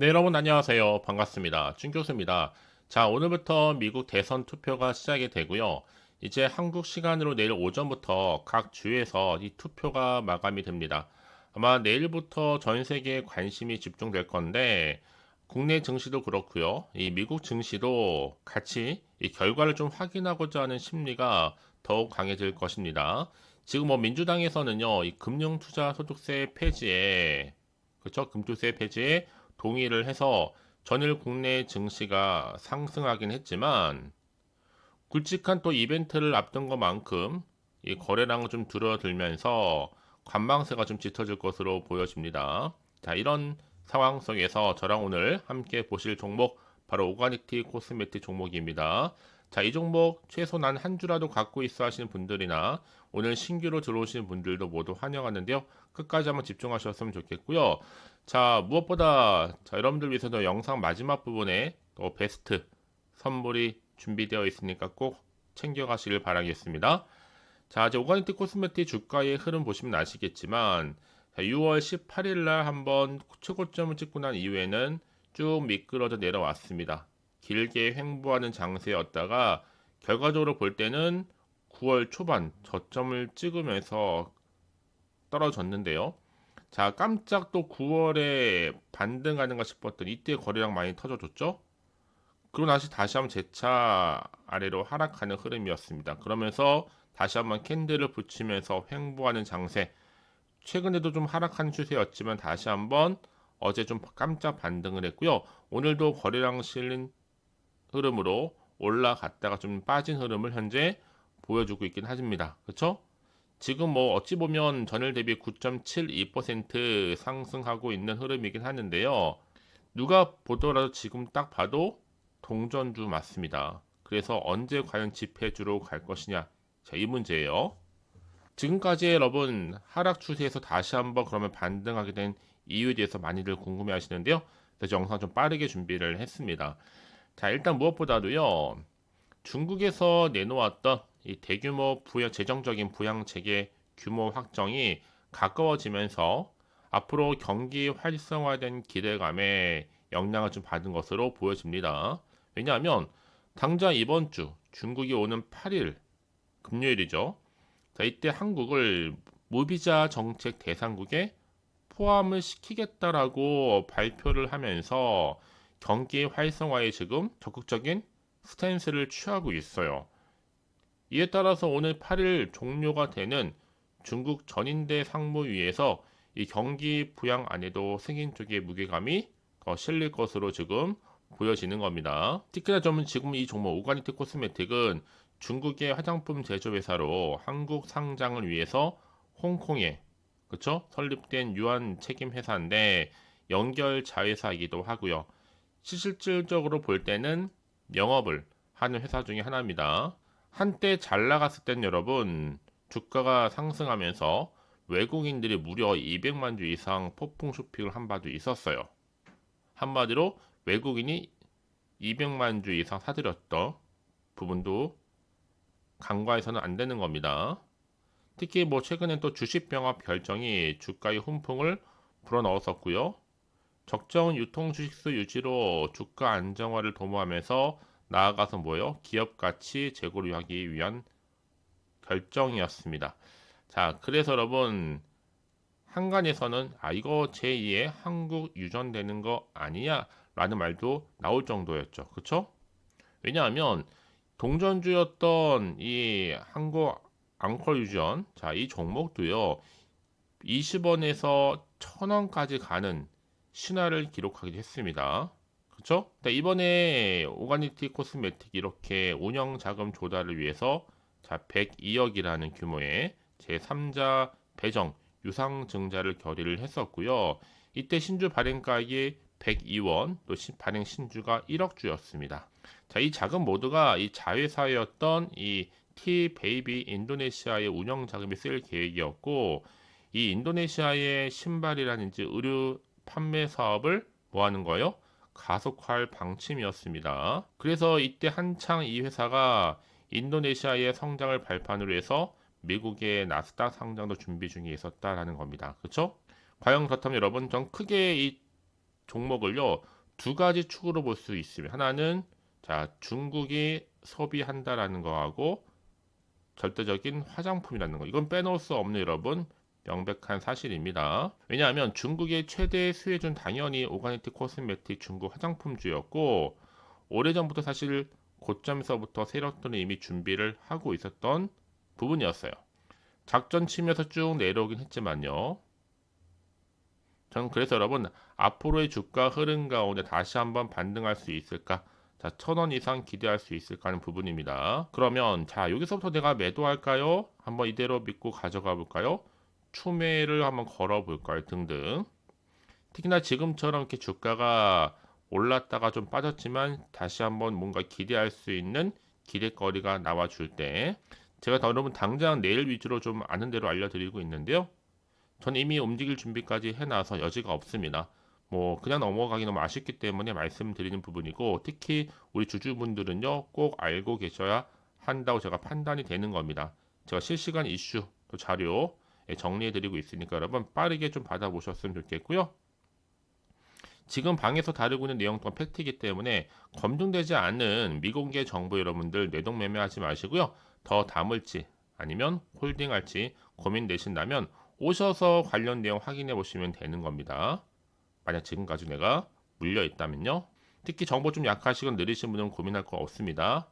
네, 여러분 안녕하세요. 반갑습니다. 준 교수입니다. 자, 오늘부터 미국 대선 투표가 시작이 되고요. 이제 한국 시간으로 내일 오전부터 각 주에서 이 투표가 마감이 됩니다. 아마 내일부터 전 세계에 관심이 집중될 건데 국내 증시도 그렇고요. 이 미국 증시도 같이 이 결과를 좀 확인하고자 하는 심리가 더욱 강해질 것입니다. 지금 뭐 민주당에서는요, 이 금융투자소득세 폐지에 그렇죠? 금투세 폐지에 동의를 해서 전일 국내 증시가 상승하긴 했지만 굵직한 또 이벤트를 앞둔 것만큼 이 거래량은 좀 줄어들면서 관망세가 좀 짙어질 것으로 보여집니다. 자, 이런 상황 속에서 저랑 오늘 함께 보실 종목 바로 오가닉티 코스메틱 종목입니다. 자, 이 종목 최소 난 한 주라도 갖고 있어 하시는 분들이나 오늘 신규로 들어오시는 분들도 모두 환영하는데요. 끝까지 한번 집중하셨으면 좋겠고요. 자, 무엇보다 자, 여러분들 위해서도 영상 마지막 부분에 또 베스트 선물이 준비되어 있으니까 꼭 챙겨가시길 바라겠습니다. 자, 이제 오가니티 코스메틱 주가의 흐름 보시면 아시겠지만 자, 6월 18일 날 한번 최고점을 찍고 난 이후에는 쭉 미끄러져 내려왔습니다. 길게 횡보하는 장세였다가 결과적으로 볼 때는 9월 초반 저점을 찍으면서 떨어졌는데요. 자, 깜짝 또 9월에 반등하는가 싶었더니 이때 거래량 많이 터져줬죠? 그리고 다시 다시 한번 재차 아래로 하락하는 흐름이었습니다. 그러면서 다시 한번 캔들을 붙이면서 횡보하는 장세. 최근에도 좀 하락한 추세였지만 다시 한번 어제 좀 깜짝 반등을 했고요. 오늘도 거래량 실린 흐름으로 올라갔다가 좀 빠진 흐름을 현재 보여주고 있긴 하십니다. 그렇죠? 지금 뭐 어찌 보면 전일 대비 9.72% 상승하고 있는 흐름이긴 하는데요. 누가 보더라도 지금 딱 봐도 동전주 맞습니다. 그래서 언제 과연 집회주로 갈 것이냐? 자, 이 문제예요. 지금까지 여러분 하락 추세에서 다시 한번 그러면 반등하게 된 이유에 대해서 많이들 궁금해 하시는데요. 그래서 영상 좀 빠르게 준비를 했습니다. 자, 일단 무엇보다도요. 중국에서 내놓았던 이 대규모 부양 재정적인 부양 체계 규모 확정이 가까워지면서 앞으로 경기 활성화된 기대감에 영향을 좀 받은 것으로 보여집니다. 왜냐하면 당장 이번 주 중국이 오는 8일 금요일이죠. 자, 이때 한국을 무비자 정책 대상국에 포함을 시키겠다라고 발표를 하면서 경기 활성화에 지금 적극적인 스탠스를 취하고 있어요. 이에 따라서 오늘 8일 종료가 되는 중국 전인대 상무위에서 이 경기 부양 안에도 승인 쪽의 무게감이 더 실릴 것으로 지금 보여지는 겁니다. 특히나 좀 지금 이 종목 오가니티 코스메틱은 중국의 화장품 제조 회사로 한국 상장을 위해서 홍콩에 그쵸 설립된 유한 책임 회사인데 연결 자회사이기도 하고요. 실질적으로 볼 때는 영업을 하는 회사 중에 하나입니다. 한때 잘 나갔을 땐 여러분 주가가 상승하면서 외국인들이 무려 200만 주 이상 폭풍 쇼핑을 한 바도 있었어요. 한마디로 외국인이 200만 주 이상 사들였던 부분도 간과해서는 안 되는 겁니다. 특히 뭐 최근엔 또 주식 병합 결정이 주가의 훈풍을 불어넣었었고요. 적정 유통 주식수 유지로 주가 안정화를 도모하면서 나아가서 뭐요? 기업 가치 제고를 하기 위한 결정이었습니다. 자, 그래서 여러분 한간에서는 아 이거 제2의 한국 유전되는 거 아니냐? 라는 말도 나올 정도였죠. 그쵸? 왜냐하면 동전주였던 이 한국 앙콜 유전, 자, 이 종목도요, 20원에서 1000원까지 가는 신화를 기록하기도 했습니다. 그렇죠? 이번에 오가니티 코스메틱 이렇게 운영 자금 조달을 위해서 자 102억이라는 규모의 제3자 배정 유상 증자를 결의를 했었고요. 이때 신주 발행가액이 102원, 또 발행 신주가 1억 주였습니다. 자, 이 자금 모두가 이 자회사였던 이 T 베이비 인도네시아의 운영 자금이 쓰일 계획이었고 이 인도네시아의 신발이라든지 의류 판매 사업을 뭐 하는 거예요? 가속화할 방침이었습니다. 그래서 이때 한창 이 회사가 인도네시아의 성장을 발판으로 해서 미국의 나스닥 상장도 준비 중에 있었다라는 겁니다. 그렇죠? 과연 그렇다면 여러분 좀 크게 이 종목을요 두 가지 축으로 볼 수 있습니다. 하나는 자 중국이 소비한다라는 거하고 절대적인 화장품이라는 거. 이건 빼놓을 수 없는 여러분 명백한 사실입니다. 왜냐하면 중국의 최대 수혜주는 당연히 오가니티 코스메틱 중국 화장품주였고 오래전부터 사실 고점에서부터 세력들은 이미 준비를 하고 있었던 부분이었어요. 작전 치면서 쭉 내려오긴 했지만요. 저는 그래서 여러분 앞으로의 주가 흐름 가운데 다시 한번 반등할 수 있을까? 자, 천 원 이상 기대할 수 있을까 하는 부분입니다. 그러면 자, 여기서부터 내가 매도할까요? 한번 이대로 믿고 가져가 볼까요? 추매를 한번 걸어 볼까요? 등등. 특히나 지금처럼 이렇게 주가가 올랐다가 좀 빠졌지만 다시 한번 뭔가 기대할 수 있는 기대거리가 나와 줄 때 제가 여러분 당장 내일 위주로 좀 아는 대로 알려드리고 있는데요. 전 이미 움직일 준비까지 해놔서 여지가 없습니다. 뭐 그냥 넘어가기 너무 아쉽기 때문에 말씀드리는 부분이고 특히 우리 주주분들은요 꼭 알고 계셔야 한다고 제가 판단이 되는 겁니다. 제가 실시간 이슈 또 자료 정리해드리고 있으니까 여러분 빠르게 좀 받아보셨으면 좋겠고요. 지금 방에서 다루고 있는 내용 또한 팩트이기 때문에 검증되지 않은 미공개 정보 여러분들 뇌동매매하지 마시고요. 더 담을지 아니면 홀딩할지 고민되신다면 오셔서 관련 내용 확인해 보시면 되는 겁니다. 만약 지금까지 내가 물려 있다면요. 특히 정보 좀 약하시건 느리신 분은 고민할 거 없습니다.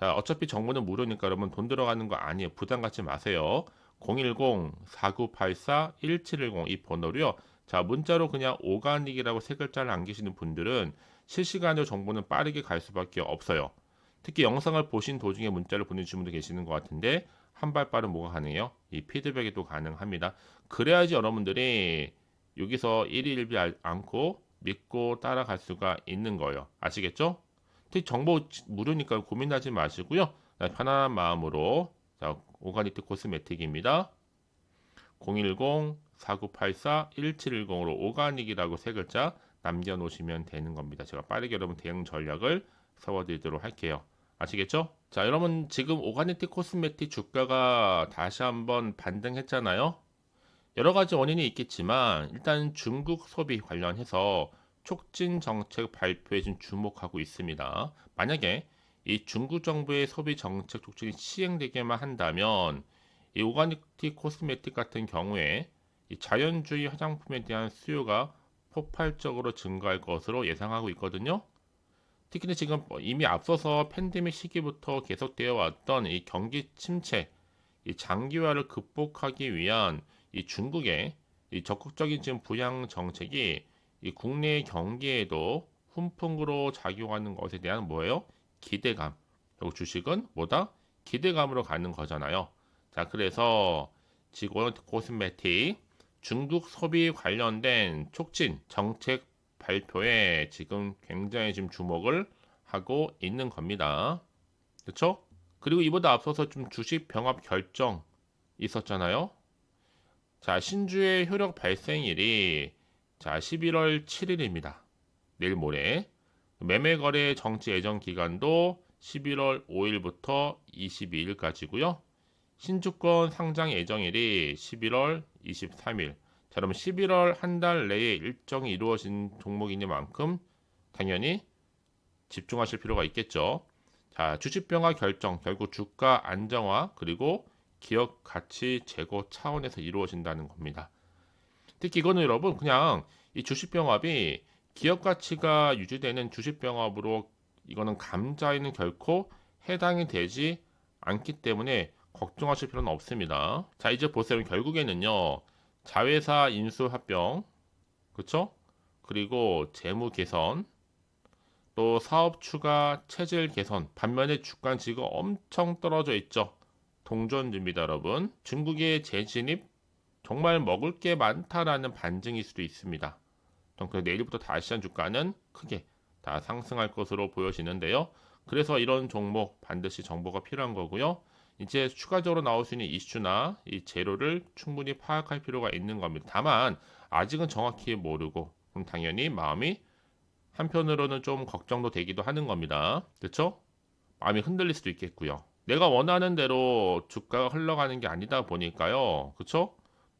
자, 어차피 정보는 무료니까 여러분 돈 들어가는 거 아니에요. 부담 갖지 마세요. 010-4984-1710 이 번호로요. 자, 문자로 그냥 오가닉이라고 세 글자를 남기시는 분들은 실시간으로 정보는 빠르게 갈 수밖에 없어요. 특히 영상을 보신 도중에 문자를 보내주신 분도 계시는 것 같은데 한 발 빠른 뭐가 가능해요? 이 피드백이 또 가능합니다. 그래야지 여러분들이 여기서 1일 1비 않고 믿고 따라갈 수가 있는 거예요. 아시겠죠? 특히 정보 무료니까 고민하지 마시고요. 편안한 마음으로 자, 오가니트 코스메틱입니다. 010-4984-1710으로 오가닉이라고 세 글자 남겨놓으시면 되는 겁니다. 제가 빠르게 여러분 대응 전략을 세워드리도록 할게요. 아시겠죠? 자, 여러분 지금 오가니티 코스메틱 주가가 다시 한번 반등했잖아요. 여러 가지 원인이 있겠지만 일단 중국 소비 관련해서 촉진 정책 발표에 좀 주목하고 있습니다. 만약에 이 중국 정부의 소비 정책 촉진이 시행되게만 한다면 이 오가니티 코스메틱 같은 경우에 이 자연주의 화장품에 대한 수요가 폭발적으로 증가할 것으로 예상하고 있거든요. 특히 지금 이미 앞서서 팬데믹 시기부터 계속되어 왔던 이 경기 침체, 이 장기화를 극복하기 위한 이 중국의 이 적극적인 지금 부양 정책이 이 국내 경기에도 훈풍으로 작용하는 것에 대한 뭐예요? 기대감. 그리고 주식은 뭐다? 기대감으로 가는 거잖아요. 자, 그래서 지금 코스메틱 중국 소비 관련된 촉진 정책 발표에 지금 굉장히 지금 주목을 하고 있는 겁니다. 그렇죠? 그리고 이보다 앞서서 좀 주식 병합 결정 있었잖아요. 자, 신주의 효력 발생일이 자, 11월 7일입니다. 내일 모레. 매매 거래 정치 예정 기간도 11월 5일부터 22일까지고요. 신주권 상장 예정일이 11월 23일. 자, 그럼 11월 한 달 내에 일정이 이루어진 종목이니만큼 당연히 집중하실 필요가 있겠죠. 자, 주식병화 결정, 결국 주가 안정화 그리고 기업 가치 제고 차원에서 이루어진다는 겁니다. 특히 이거는 여러분 그냥 이 주식 병합이 기업 가치가 유지되는 주식병합으로 이거는 감자에는 결코 해당이 되지 않기 때문에 걱정하실 필요는 없습니다. 자 이제 보세요. 결국에는요 자회사 인수 합병 그렇죠? 그리고 재무 개선 또 사업 추가 체질 개선 반면에 주가지가 엄청 떨어져 있죠. 동전입니다, 여러분. 중국의 재진입 정말 먹을 게 많다라는 반증일 수도 있습니다. 그 내일부터 다시한 주가는 크게 다 상승할 것으로 보여지는데요. 그래서 이런 종목 반드시 정보가 필요한 거고요. 이제 추가적으로 나올 수 있는 이슈나 이 재료를 충분히 파악할 필요가 있는 겁니다. 다만 아직은 정확히 모르고 그럼 당연히 마음이 한편으로는 좀 걱정도 되기도 하는 겁니다. 그렇죠? 마음이 흔들릴 수도 있겠고요. 내가 원하는 대로 주가가 흘러가는 게 아니다 보니까요. 그쵸?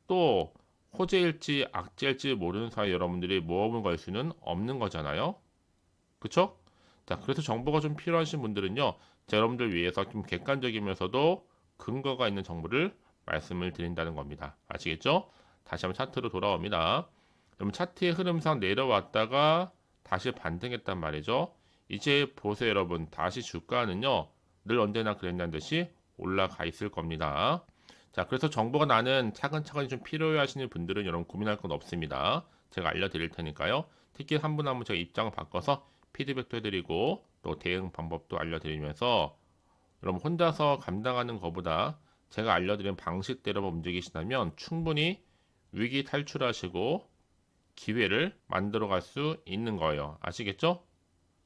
또 호재일지 악재일지 모르는 사이 여러분들이 모험을 걸 수는 없는 거잖아요. 그쵸? 자, 그래서 정보가 좀 필요하신 분들은요, 자, 여러분들 위해서 좀 객관적이면서도 근거가 있는 정보를 말씀을 드린다는 겁니다. 아시겠죠? 다시 한번 차트로 돌아옵니다. 그럼 차트의 흐름상 내려왔다가 다시 반등했단 말이죠. 이제 보세요, 여러분. 다시 주가는요, 늘 언제나 그랬냐는 듯이 올라가 있을 겁니다. 자, 그래서 정보가 나는 차근차근 좀 필요해 하시는 분들은 여러분 고민할 건 없습니다. 제가 알려드릴 테니까요. 특히 한 분 한 분 제가 입장을 바꿔서 피드백도 해드리고 또 대응 방법도 알려드리면서 여러분 혼자서 감당하는 것보다 제가 알려드린 방식대로 움직이시다면 충분히 위기 탈출하시고 기회를 만들어 갈 수 있는 거예요. 아시겠죠?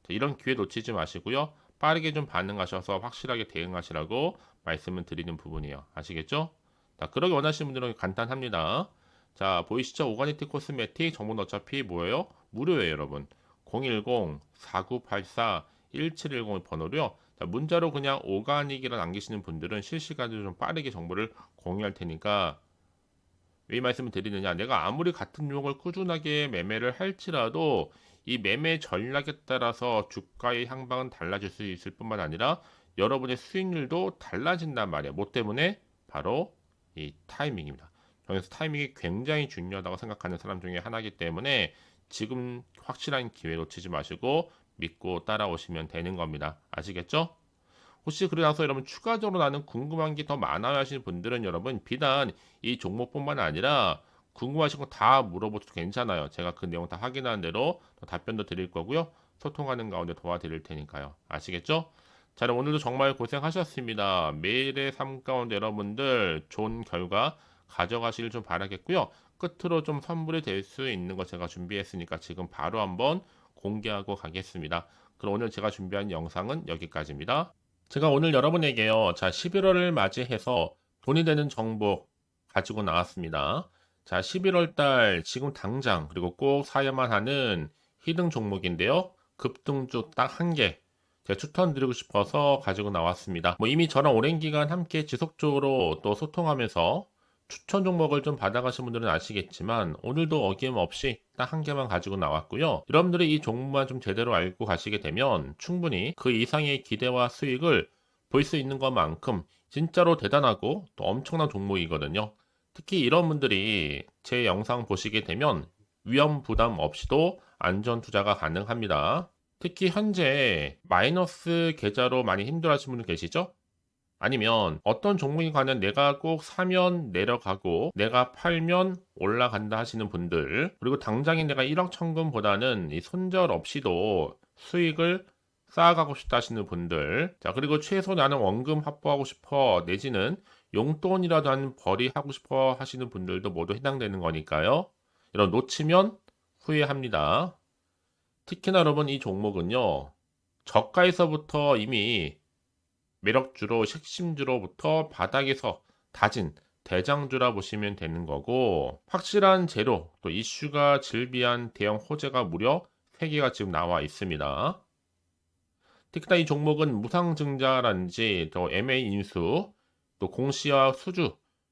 자, 이런 기회 놓치지 마시고요. 빠르게 좀 반응하셔서 확실하게 대응하시라고 말씀을 드리는 부분이에요. 아시겠죠? 자, 그러기 원하시는 분들은 간단합니다. 자, 보이시죠? 오가니티 코스메틱 정보는 어차피 뭐예요? 무료예요, 여러분. 010-4984-1710 번호로요. 자, 문자로 그냥 오가닉이라 남기시는 분들은 실시간으로 좀 빠르게 정보를 공유할 테니까 왜 말씀을 드리느냐? 내가 아무리 같은 종목을 꾸준하게 매매를 할지라도 이 매매 전략에 따라서 주가의 향방은 달라질 수 있을 뿐만 아니라 여러분의 수익률도 달라진단 말이에요. 뭐 때문에? 바로 이 타이밍입니다. 그래서 타이밍이 굉장히 중요하다고 생각하는 사람 중에 하나이기 때문에 지금 확실한 기회 놓치지 마시고 믿고 따라오시면 되는 겁니다. 아시겠죠? 혹시 그러고 나서 여러분 추가적으로 나는 궁금한 게 더 많아요 하시는 분들은 여러분 비단 이 종목뿐만 아니라 궁금하신 거 다 물어보셔도 괜찮아요. 제가 그 내용 다 확인하는 대로 답변도 드릴 거고요. 소통하는 가운데 도와드릴 테니까요. 아시겠죠? 자, 그럼 오늘도 정말 고생하셨습니다. 매일의 삶 가운데 여러분들 좋은 결과 가져가시길 좀 바라겠고요. 끝으로 좀 선물이 될 수 있는 거 제가 준비했으니까 지금 바로 한번 공개하고 가겠습니다. 그럼 오늘 제가 준비한 영상은 여기까지입니다. 제가 오늘 여러분에게요. 자, 11월을 맞이해서 돈이 되는 정보 가지고 나왔습니다. 자, 11월 달 지금 당장 그리고 꼭 사야만 하는 히든 종목인데요. 급등주 딱 한 개. 제가 추천드리고 싶어서 가지고 나왔습니다. 뭐 이미 저랑 오랜 기간 함께 지속적으로 또 소통하면서 추천 종목을 좀 받아가신 분들은 아시겠지만 오늘도 어김없이 딱 한 개만 가지고 나왔고요. 여러분들이 이 종목만 좀 제대로 알고 가시게 되면 충분히 그 이상의 기대와 수익을 볼 수 있는 것만큼 진짜로 대단하고 또 엄청난 종목이거든요. 특히 이런 분들이 제 영상 보시게 되면 위험 부담 없이도 안전 투자가 가능합니다. 특히 현재 마이너스 계좌로 많이 힘들어하시는 분들 계시죠? 아니면 어떤 종목에 관한 내가 꼭 사면 내려가고 내가 팔면 올라간다 하시는 분들 그리고 당장에 내가 1억 천금보다는 이 손절 없이도 수익을 쌓아가고 싶다 하시는 분들 자 그리고 최소 나는 원금 확보하고 싶어 내지는 용돈이라도 한 벌이 하고 싶어 하시는 분들도 모두 해당되는 거니까요 이런 놓치면 후회합니다 특히나 여러분 이 종목은요 저가에서부터 이미 매력주로 핵심주로부터 바닥에서 다진 대장주라 보시면 되는 거고 확실한 재료 또 이슈가 질비한 대형 호재가 무려 3개가 지금 나와 있습니다. 특히나 이 종목은 무상증자라든지 또 MA 인수 또 공시와 수주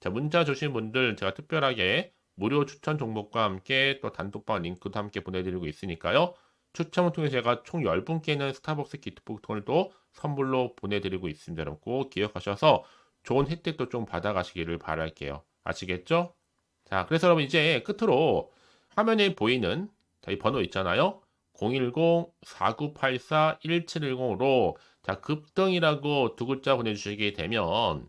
자, 문자 주신 분들 제가 특별하게 무료 추천 종목과 함께 또 단톡방 링크도 함께 보내드리고 있으니까요. 추첨을 통해 제가 총 10분께는 스타벅스 기프트폰을 또 선물로 보내드리고 있습니다. 여러분 꼭 기억하셔서 좋은 혜택도 좀 받아가시기를 바랄게요. 아시겠죠? 자, 그래서 여러분 이제 끝으로 화면에 보이는 이 번호 있잖아요. 010-4984-1710으로 자 급등이라고 두 글자 보내주시게 되면